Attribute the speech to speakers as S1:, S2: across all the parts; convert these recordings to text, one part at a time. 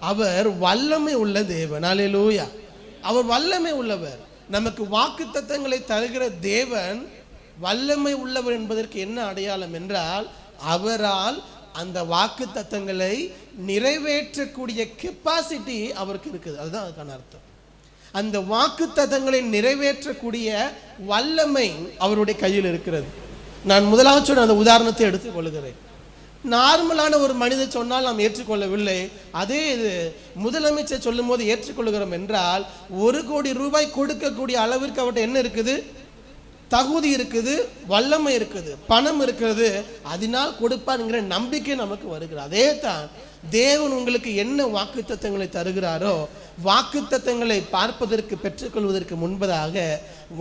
S1: அவர் வல்லமை உள்ள தேவன். அல்லேலூயா அவர் வல்லமை உள்ளவர். நமக்கு வாக்கு தத்தங்களை தருகிற தேவன் வல்லமை உள்ளவர் என்பதற்கு என்ன அடையாளம் என்றால் அவரால் அந்த வாக்கு தத்தங்களை நிறைவேற்றக்கூடிய கெப்பாசிட்டி அவருக்கு இருக்குது. அதுதான் அதுக்கான அர்த்தம். அந்த வாக்கு தத்தங்களை நிறைவேற்றக்கூடிய வல்லமை அவருடைய கையில் இருக்கிறது. நான் முதலாவது சொன்ன அந்த உதாரணத்தை எடுத்துக் கொள்கிறேன். நார்மலான ஒரு மனிதர் சொன்னால் நாம் ஏற்றுக்கொள்ளவில்லை. அதே இது முதலமைச்சர் சொல்லும்போது ஏற்றுக்கொள்கிறோம் என்றால் ஒரு கோடி ரூபாய் கொடுக்கக்கூடிய அளவிற்கு அவர்கிட்ட என்ன இருக்குது? தகுதி இருக்குது வல்லமை இருக்குது பணம் இருக்கிறது அதனால் கொடுப்பாருங்கிற நம்பிக்கை நமக்கு வருகிறது. அதே தான் தேவன் உங்களுக்கு என்ன வாக்குத்தத்தங்களை தருகிறாரோ வாக்குத்தத்தங்களை பார்ப்பதற்கு பெற்றுக்கொள்வதற்கு முன்பதாக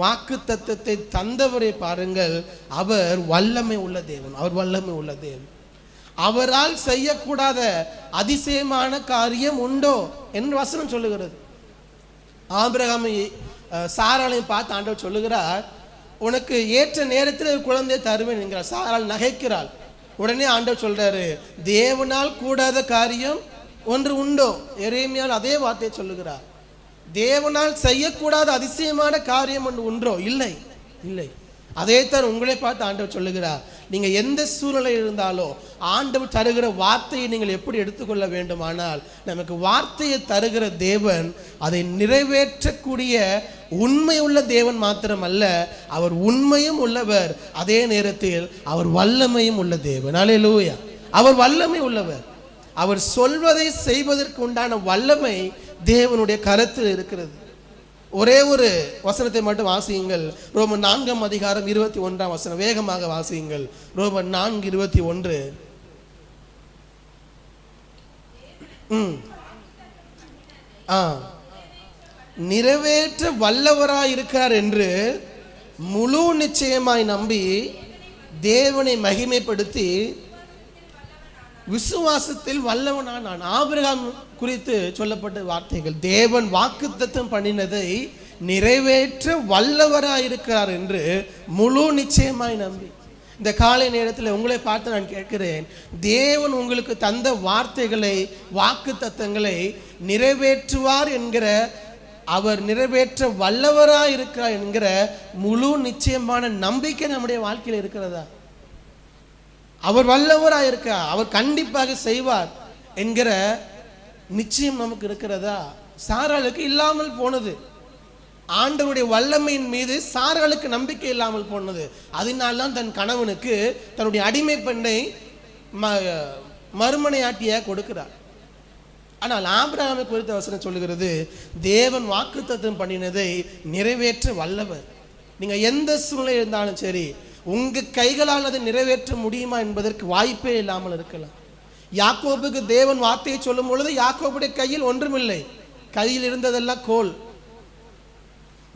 S1: வாக்குத்தத்தத்தை தந்தவரை பாருங்கள். அவர் வல்லமை உள்ள தேவன் அவர் வல்லமை உள்ள தேவன். அவரால் செய்யக்கூடாத அதிசயமான காரியம் உண்டோ என்று வசனம் சொல்லுகிறது. ஆபிரகாமை அஹ், சாராளையும் பார்த்து ஆண்டவர் சொல்லுகிறார் உனக்கு ஏற்ற நேரத்தில் குழந்தையை தருவேன் என்கிறார். சாரால் நகைக்கிறாள். உடனே ஆண்டவர் சொல்றாரு தேவனால் கூடாத காரியம் ஒன்று உண்டோ? எரேமியால் அதே வார்த்தையை சொல்லுகிறார். தேவனால் செய்யக்கூடாத அதிசயமான காரியம் ஒன்று உண்டோ? இல்லை இல்லை. அதே தான் உங்களை பார்த்து ஆண்டவர் சொல்லுகிறார். நீங்கள் எந்த சூழ்நிலை இருந்தாலும் ஆண்டவர் தருகிற வார்த்தையை நீங்கள் எப்படி எடுத்துக்கொள்ள வேண்டுமானால் நமக்கு வார்த்தையை தருகிற தேவன் அதை நிறைவேற்றக்கூடிய உண்மை உள்ள தேவன் மாத்திரமல்ல அவர் உண்மையும் உள்ளவர். அதே நேரத்தில் அவர் வல்லமையும் உள்ள தேவன். அல்லேலூயா அவர் வல்லமை உள்ளவர். அவர் சொல்வதை செய்வதற்கு உண்டான வல்லமை தேவனுடைய கருத்தில் இருக்கிறது. ஒரே ஒரு வசனத்தை மட்டும் வாசியுங்கள். ரோமன் நான்காம் அதிகாரம் இருபத்தி ஒன்றாம் வசனம். வேகமாக வாசியுங்கள். ரோமன் நான்கு இருபத்தி ஒன்று. ம். ஆ. நிறைவேற்ற வல்லவராய் இருக்கிறார் என்று முழு நிச்சயமாய் நம்பி தேவனை மகிமைப்படுத்தி விசுவாசத்தில் வல்லவனாக நான் ஆபிரகாம் குறித்து சொல்லப்பட்ட வார்த்தைகள். தேவன் வாக்குத்தத்தம் பண்ணினதை நிறைவேற்ற வல்லவராக இருக்கிறார் என்று முழு நிச்சயமாய் நம்பி. இந்த காலை நேரத்தில் உங்களை பார்த்து நான் கேட்கிறேன் தேவன் உங்களுக்கு தந்த வார்த்தைகளை வாக்கு தத்தங்களை நிறைவேற்றுவார் என்கிற அவர் நிறைவேற்ற வல்லவராக இருக்கிறார் என்கிற முழு நிச்சயமான நம்பிக்கை நம்முடைய வாழ்க்கையில் இருக்கிறதா? அவர் வல்லவராக இருக்கார் அவர் கண்டிப்பாக செய்வார் என்கிற நிச்சயம் நமக்கு இருக்கிறதா? சாராளுக்கு இல்லாமல் போனது. ஆண்டவருடைய வல்லமையின் மீது சாராளுக்கு நம்பிக்கை இல்லாமல் போனது. அதனால்தான் தன் கணவனுக்கு தன்னுடைய அடிமை பெண்ணை ம மறுமனையாட்டியாக கொடுக்கிறார். ஆனால் ஆபிரகாமை குறித்த வசனம் சொல்லுகிறது தேவன் வாக்குத்தத்தம் பண்ணினதை நிறைவேற்ற வல்லவர். நீங்கள் எந்த சூழ்நிலை இருந்தாலும் சரி உங்கள் கைகளால் அதை நிறைவேற்ற முடியுமா என்பதற்கு வாய்ப்பே இல்லாமல் இருக்கலாம். யாக்கோபுக்கு தேவன் வார்த்தையை சொல்லும் பொழுது யாக்கோபுடைய கையில் ஒன்றுமில்லை. கையில் இருந்ததெல்லாம் கோல்.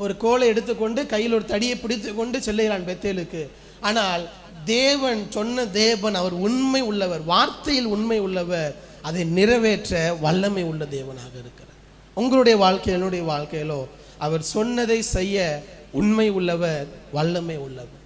S1: ஒரு கோலை எடுத்துக்கொண்டு கையில் ஒரு தடியை பிடித்து கொண்டு செல்லுகிறான் பெத்தேலுக்கு. ஆனால் தேவன் சொன்ன தேவன் அவர் உண்மை உள்ளவர் வார்த்தையில் உண்மை உள்ளவர் அதை நிறைவேற்ற வல்லமை உள்ள தேவனாக இருக்கிறார். உங்களுடைய வாழ்க்கையினுடைய வாழ்க்கையிலோ அவர் சொன்னதை செய்ய உண்மை உள்ளவர் வல்லமை உள்ளவர்.